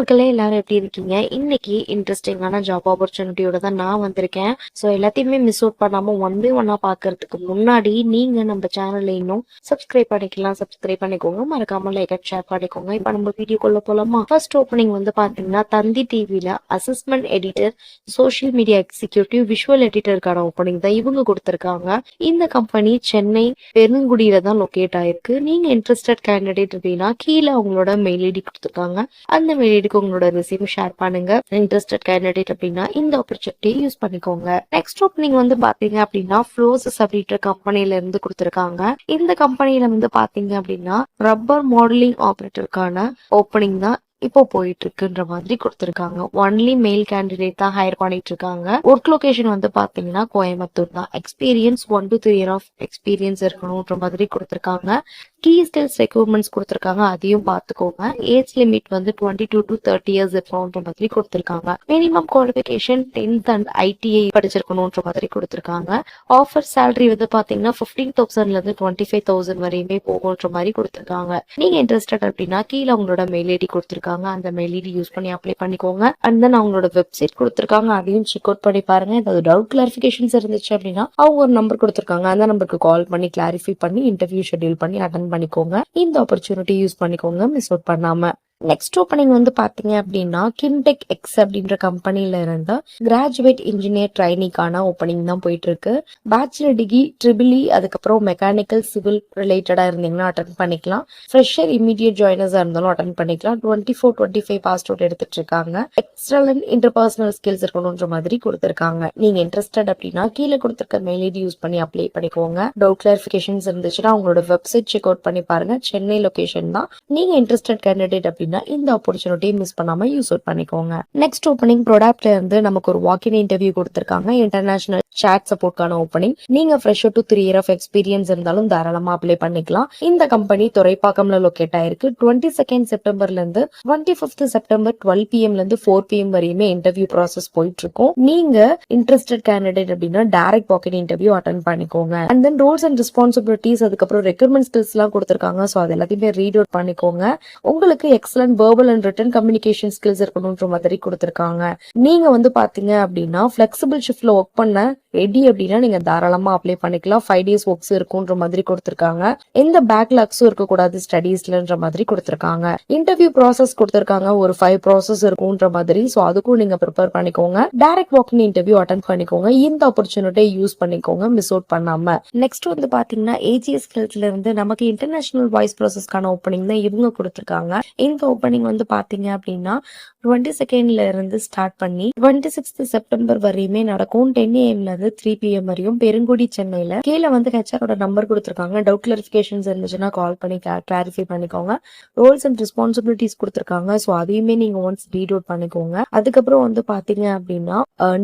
மக்களே எல்லாரும் எப்படி இருக்கீங்க? இன்னைக்கு இன்ட்ரெஸ்டிங்கான ஜாப் ஆப்பர்ச்சுனிட்டியோட தான் நான் வந்திருக்கேன். ஸோ எல்லாத்தையுமே மிஸ் அவுட் பண்ணாம ஒன் பை ஒன்னா பாக்குறதுக்கு முன்னாடி நீங்க நம்ம சேனல்ல இன்னும் சப்ஸ்கிரைப் பண்ணிக்கலாம். சப்ஸ்கிரைப் பண்ணிக்கோங்க. மறக்காம லைக் அண்ட் ஷேர் பண்ணிக்கோங்க. இப்போ நம்ம வீடியோக்குள்ள போலாமா? ஃபர்ஸ்ட் ஓப்பனிங் வந்து பாத்தீங்கன்னா தந்தி டிவில assessment editor social media executive visual எடிட்டருக்கான opening தான் இவங்க கொடுத்திருக்காங்க. இந்த கம்பெனி சென்னை பெருங்குடியில தான் லொக்கேட் ஆயிருக்கு. நீங்க இன்ட்ரெஸ்டட் கேண்டிடேட் அப்படின்னா கீழே அவங்களோட மெயில் ஐடி கொடுத்துருக்காங்க. அந்த மெயில் ஐடிக்கு உங்களோட ரிசியூம் ஷேர் பண்ணுங்க. இன்ட்ரெஸ்டட் கேண்டிடேட் அப்படின்னா இந்த ஆப்பர்ச்சுனிட்டி யூஸ் பண்ணிக்கோங்க. நெக்ஸ்ட் ஓப்பனிங் வந்து பாத்தீங்க அப்படின்னா ஃப்ளோசஸ் அப்படின்ற கம்பெனில இருந்து கொடுத்துருக்காங்க. இந்த கம்பெனில வந்து பாத்தீங்க அப்படின்னா ரப்பர் மாடலிங் ஆபரேட்டருக்கான ஓப்பனிங் தான் இப்போ போயிட்டு இருக்குன்ற மாதிரி கொடுத்துருக்காங்க. ஒன்லி மெயில் கேண்டிடேட் தான் ஹையர் பண்ணிட்டு இருக்காங்க ஒர்க் லொகேஷன் வந்து பாத்தீங்கன்னா கோயம்புத்தூர் தான். Experience one to three year of experience இருக்கணும்ன்ற மாதிரி கொடுத்துருக்காங்க. கீ ஸ்கில்ஸ் ரெக்யூர்மெண்ட்ஸ் கொடுத்துருக்காங்க அதையும் பார்த்துக்கோங்க. ஏஜ் லிமிட் வந்து twenty two to thirty years இருக்கணும்ன்ற மாதிரி கொடுத்துருக்காங்க. Minimum qualification tenth and ITI படிச்சிருக்கணும்ன்ற மாதிரி கொடுத்துருக்காங்க. ஆஃபர் சேலரி வந்து பாத்தீங்கன்னா ஃபிஃப்டீன் தௌசண்ட்ல இருந்து டுவெண்ட்டி ஃபைவ் தௌசண்ட் வரையுமே போகும்ன்ற மாதிரி கொடுத்துருக்காங்க. நீங்க இன்ட்ரெஸ்டட் அப்படின்னா கீழே அவங்களோட மெயில் ஐடி கொடுத்துருக்காங்க. அந்த மெயில் ஐடி யூஸ் பண்ணி அப்ளை பண்ணிக்கோங்க. அண்ட் தென் அவங்களோட வெப்சைட் கொடுத்துருக்காங்க. அதையும் செக் அவுட் பண்ணி பாருங்க. ஏதாவது டவுட் கிளாரிஃபிகேஷன்ஸ் இருந்துச்சு அப்படின்னா அவங்க ஒரு நம்பர் கொடுத்துருக்காங்க. அந்த நம்பருக்கு கால் பண்ணி கிளாரிஃபை பண்ணி இன்டர்வியூ ஷெட்யூல் பண்ணி அட்டன் பண்ணிக்கோங்க. இந்த ஆப்பர்ச்சுனிட்டி யூஸ் பண்ணிக்கோங்க. மிஸ் அவுட் பண்ணாம. நெக்ஸ்ட் ஓப்பனிங் வந்து பாத்தீங்க அப்படின்னா கிம்டெக் எக்ஸ் அப்படின்ற கம்பெனில இருந்து கிராஜுவேட் இன்ஜினியர் ட்ரைனிங்கான ஓப்பனிங் தான் போயிட்டு இருக்கு பேச்சுலர் டிகிரி ட்ரிபிளி அதுக்கப்புறம் மெக்கானிக்கல் சிவில் ரிலேட்டடா இருந்தீங்கன்னா அட்டன் பண்ணிக்கலாம். ஃப்ரெஷர் இமீடியட் ஜாயினர்ஸா இருந்தாலும் அட்டன் பண்ணிக்கலாம். Twenty four twenty five pass out எடுத்துட்டு இருக்காங்க எக்ஸ்டர்னல் இன்டர்பர்சனல் ஸ்கில்ஸ் இருக்கணும்ன்ற மாதிரி கொடுத்துருக்காங்க. நீங்க இன்ட்ரெஸ்டட் அப்படின்னா கீழே கொடுத்துருக்க மெயில் ஐடி யூஸ் பண்ணி அப்ளை பண்ணிக்கோங்க. டவுட் கிளாரிபிகேஷன்ஸ் இருந்துச்சுன்னா அவங்களோட வெப்சைட் செக் அவுட் பண்ணி பாருங்க. சென்னை லொகேஷன் தான். நீங்க இன்ட்ரெஸ்டட் கேண்டிடேட் அப்படின்னா இந்த ஆப்பர்ச்சுனிட்டியை மிஸ் பண்ணாம யூஸ் அவுட் பண்ணிக்கோங்க. நெக்ஸ்ட் ஓப்பனிங் ப்ராடக்ட்ல இருந்து நமக்கு ஒரு வாக்கின் இன்டர்வியூ கொடுத்திருக்காங்க. இன்டர்நேஷனல் chat சப்போர்ட்கான ஓப்பனிங் நீங்க fresher to three year of experience இருந்தாலும் தாராளமா அப்ளை பண்ணிக்கலாம். இந்த கம்பெனி துறைப்பாக்கம்ல லொக்கேட் ஆயிருக்கு. டுவெண்ட்டி செகண்ட் செப்டம்பர்ல இருந்து டுவெண்ட்டி பிப்த் செப்டம்பர் டுவெல் பிஎம்ல இருந்து ஃபோர் பிஎம் வரையுமே இன்டர்வியூ ப்ராசஸ் போயிட்டு இருக்கும் நீங்க இன்ட்ரெஸ்டட் கேண்டிடேட் அப்படின்னா direct walk in interview attend பண்ணிக்கோங்க. And then roles and responsibilities அதுக்கப்புறம் ரெக்யூர்மெண்ட் ஸ்கில்ஸ் எல்லாம் கொடுத்திருக்காங்க. ஸோ அது எல்லாத்தையுமே ரீட் அவுட் பண்ணிக்கோங்க. உங்களுக்கு excellent verbal and written communication skills இருக்கணும்ன்ற மாதிரி கொடுத்துருக்காங்க. நீங்க வந்து பாத்தீங்க அப்படின்னா ஃபிளெக்சிபிள் ஷிஃப்ட்ல ஒர்க் பண்ண ரெடி அப்படின்னா நீங்க தாராளமா அப்ளை பண்ணிக்கலாம். ஃபைவ் டேஸ் ஒர்க்ஸ் இருக்குன்ற மாதிரி கொடுத்துருக்காங்க. எந்த பேக்லாக்ஸும் இருக்கக்கூடாது ஸ்டடீஸ்லன்ற மாதிரி கொடுத்துருக்காங்க. இன்டர்வியூ ப்ராசஸ் கொடுத்துருக்காங்க. ஒரு ஃபைவ் ப்ராசஸ் இருக்கும்ன்ற மாதிரி. ஸோ அதுக்கும் நீங்க ப்ரிப்பேர் பண்ணிக்கோங்க. டைரக்ட் வாக்கின் இன்டர்வியூ அட்டன் பண்ணிக்கோங்க. இந்த ஆப்பர்ச்சுனிட்டியை யூஸ் பண்ணிக்கோங்க. மிஸ் அவுட் பண்ணாம. நெக்ஸ்ட் வந்து பாத்தீங்கன்னா ஏஜிஎஸ் ஹெல்த்ல இருந்து நமக்கு இன்டர்நேஷனல் வாய்ஸ் ப்ராசஸ்க்கான ஓப்பனிங் தான் இவங்க கொடுத்துருக்காங்க. இந்த ஓப்பனிங் வந்து பாத்தீங்க அப்படின்னா டுவெண்ட்டி செகண்ட்ல இருந்து ஸ்டார்ட் பண்ணி டுவெண்ட்டி சிக்ஸ்த் செப்டம்பர் வரையுமே நடக்கும். டென் ஏஎம்ல வந்து த்ரீ பிஎம் வரையும் பெருங்குடி சென்னையில கீழே வந்து ஹெச்ஆரோட நம்பர் கொடுத்துருக்காங்க. டவுட் கிளாரிஃபிகேஷன்ஸ் இருந்துச்சுன்னா கால் பண்ணி கிளாரிஃபை பண்ணிக்கோங்க. ரோல்ஸ் அண்ட் ரெஸ்பான்சிபிலிட்டிஸ் கொடுத்துருக்காங்க. ஸோ அதையுமே நீங்க ஒன்ஸ் ரீட் அவுட் பண்ணிக்கோங்க. அதுக்கப்புறம் வந்து பாத்தீங்க அப்படின்னா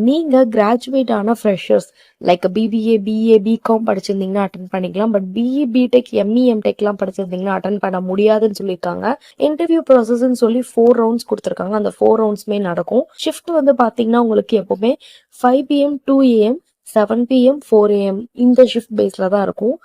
நீங்க கிராஜுவேட் ஆன freshers like BBA BA BCom படிச்சிருந்தீங்கன்னா attend பண்ணிக்கலாம். பட் பிஇ பிடெக் எம்இ எம்டெக்லாம் படிச்சிருந்தீங்கன்னா அட்டன் பண்ண முடியாதுன்னு சொல்லியிருக்காங்க. இன்டர்வியூ ப்ராசஸ்ன்னு சொல்லி ஃபோர் ரவுண்ட்ஸ் கொடுத்துருக்காங்க. அந்த ஃபோர் ரவுண்ட்ஸ்மே நடக்கும். ஷிஃப்ட் வந்து பாத்தீங்கன்னா உங்களுக்கு எப்பவுமே five PM to AM seven PM four AM இந்த ஷிஃப்ட் பேஸ்ல தான் இருக்கும்.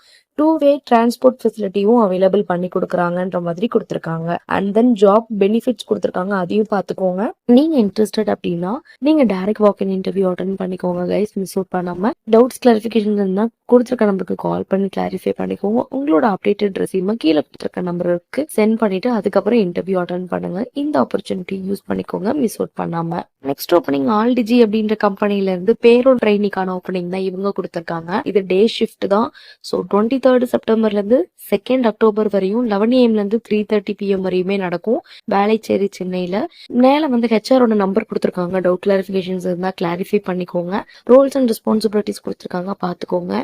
டூ வே டிரான்ஸ்போர்ட் ஃபெசிலிட்டியும் அவைலபிள் பண்ணி கொடுக்குறாங்கன்ற மாதிரி கொடுத்துருக்காங்க. அண்ட் தென் ஜாப் பெனிஃபிட்ஸ் கொடுத்துருக்காங்க அதையும் பார்த்துக்கோங்க. நீங்க இன்ட்ரெஸ்டட் அப்படின்னா நீங்க direct walk in interview attend பண்ணிக்கோங்க கைஸ் மிஸ் அவுட் பண்ணாம டவுட்ஸ் கிளாரிஃபிகேஷன் இருந்தா கொடுத்துருக்க நம்பருக்கு கால் பண்ணி கிளாரிஃபை பண்ணிக்கோங்க. உங்களோட அப்டேட்டட் ரெசியூமை கீழே கொடுத்துருக்க நம்பருக்கு சென்ட் பண்ணிட்டு அதுக்கப்புறம் இன்டர்வியூ அட்டன் பண்ணுங்க. இந்த ஆப்பர்ச்சுனிட்டி யூஸ் பண்ணிக்கோங்க மிஸ் அவுட் பண்ணாம. நெக்ஸ்ட் ஓப்பனிங் ஆல்டிஜி அப்படின்ற கம்பெனில இருந்து பேரோல் ட்ரைனிக்கான ஓப்பனிங் தான் இவங்க கொடுத்துருக்காங்க. இது டே ஷிஃப்ட் தான். ஸோ டுவெண்ட்டி தேர்ட் செப்டம்பர்ல இருந்து செகண்ட் அக்டோபர் வரையும் லெவன் ஏஎம்ல இருந்து த்ரீ தேர்ட்டி பிஎம் வரையுமே நடக்கும். வேலைச்சேரி சென்னையில. மேல வந்து ஹெச்ஆரோட நம்பர் கொடுத்துருக்காங்க. டவுட் கிளாரிஃபிகேஷன்ஸ் இருந்தா கிளாரிஃபை பண்ணிக்கோங்க. ரோல்ஸ் அண்ட் ரெஸ்பான்சிபிலிட்டிஸ் கொடுத்துருக்காங்க. பார்த்துக்கோங்க.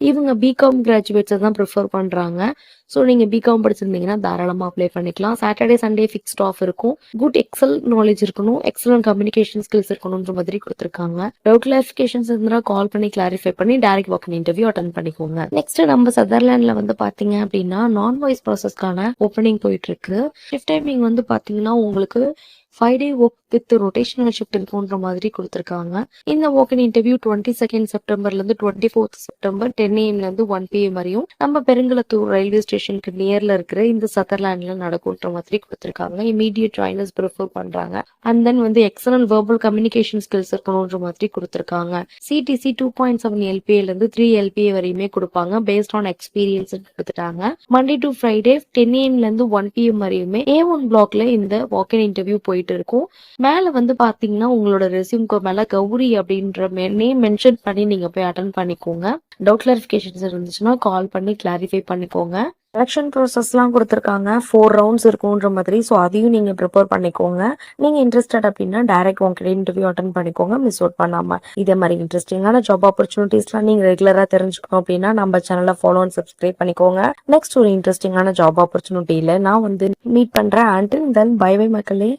இவங்க பிகாம் கிராஜுவேட்ஸை தான் ப்ரிஃபர் பண்றாங்க. ஸோ நீங்க பிகாம் படிச்சிருந்தீங்கன்னா தாராளமா அப்ளை பண்ணிக்கலாம். சாட்டர்டே சண்டே ஃபிக்ஸ்ட் ஆஃப் இருக்கும். குட் எக்ஸல் நாலேஜ் இருக்கணும். எக்ஸலன்ட் கம்யூனிகேஷன் ஸ்கில்ஸ் இருக்கணும்ன்ற மாதிரி கொடுத்துருக்காங்க. டவுட் கிளாரிஃபிகேஷன்ஸ் இருந்தால் கால் பண்ணி கிளாரிஃபை பண்ணி direct walk in interview attend பண்ணிக்கோங்க. நெக்ஸ்ட் நம்ம சதர்லாண்ட்ல வந்து பாத்தீங்க அப்படின்னா நான் வாய்ஸ் ப்ராசஸ்க்கான ஓப்பனிங் போயிட்டு இருக்கு. ஷிஃப்ட் டைமிங் வந்து பாத்தீங்கன்னா உங்களுக்கு five day work with rotational shift இருக்குன்ற மாதிரி கொடுத்துருக்காங்க. இந்த walk in interview twenty second செப்டம்பர்ல இருந்து டுவெண்ட்டி ஃபோர்த் செப்டம்பர் டென் ஏஎம்ல இருந்து ஒன் பிஎம் வரையும் நம்ம பெருங்குளத்தூர் ரயில்வே ஸ்டேஷனுக்கு நியர்ல இருக்கிற இந்த சதர்லாண்ட்ல நடக்கும்ன்ற மாதிரி கொடுத்துருக்காங்க. இமீடியட் ஜாயினர்ஸ் ப்ரிஃபர் பண்றாங்க. அண்ட் தென் வந்து எக்ஸலன்ட் வெர்பல் கம்யூனிகேஷன் ஸ்கில்ஸ் இருக்கணும்ன்ற மாதிரி கொடுத்துருக்காங்க. சிடிசி டூ பாயிண்ட் செவன் எல்பிஏல இருந்து த்ரீ எல்பிஏ வரையுமே கொடுப்பாங்க. பேஸ்ட் ஆன் எக்ஸ்பீரியன்ஸ் கொடுத்துட்டாங்க. மண்டே டு ஃப்ரைடே டென் ஏஎம்ல இருந்து ஒன் பிஎம் வரையுமே ஏ ஒன் பிளாக்ல இந்த வாக்கின் இன்டர்வியூ போயிட்டு இருக்கும். மேல வந்து பாத்தீங்கன்னா உங்களோட ரெசியூம்க்கு மேல கௌரி அப்படின்ற நேம் மென்ஷன் பண்ணி நீங்க போய் அட்டன் பண்ணிக்கோங்க. டவுட் கிளாரிஃபிகேஷன்ஸ் இருந்துச்சுன்னா கால் பண்ணி கிளாரிஃபை பண்ணிக்கோங்க. செலெக்ஷன் ப்ராசஸ்லாம் கொடுத்துருக்காங்க. ஃபோர் ரவுண்ட்ஸ் இருக்குன்ற மாதிரி ஸோ அதையும் நீங்கள் ப்ரிப்பேர் பண்ணிக்கோங்க. நீங்கள் இன்ட்ரெஸ்டட் அப்படின்னா டேரக்ட் உங்ககிட்ட இன்டர்வியூ அட்டன் பண்ணிக்கோங்க. மிஸ் அவுட் பண்ணாமல் இதே மாதிரி இன்ட்ரெஸ்டிங்கான ஜாப் ஆப்பர்ச்சுனிட்டிஸ்லாம் நீங்கள் ரெகுலராக தெரிஞ்சுக்கணும் அப்படின்னா நம்ம சேனலை ஃபாலோ அண்ட் சப்ஸ்கிரைப் பண்ணிக்கோங்க. நெக்ஸ்ட் ஒரு இன்ட்ரெஸ்டிங்கான ஜாப் ஆப்பர்ச்சுனிட்டியில் நான் வந்து மீட் பண்ணுறேன் அண்ட் தென் பை பை மக்களே.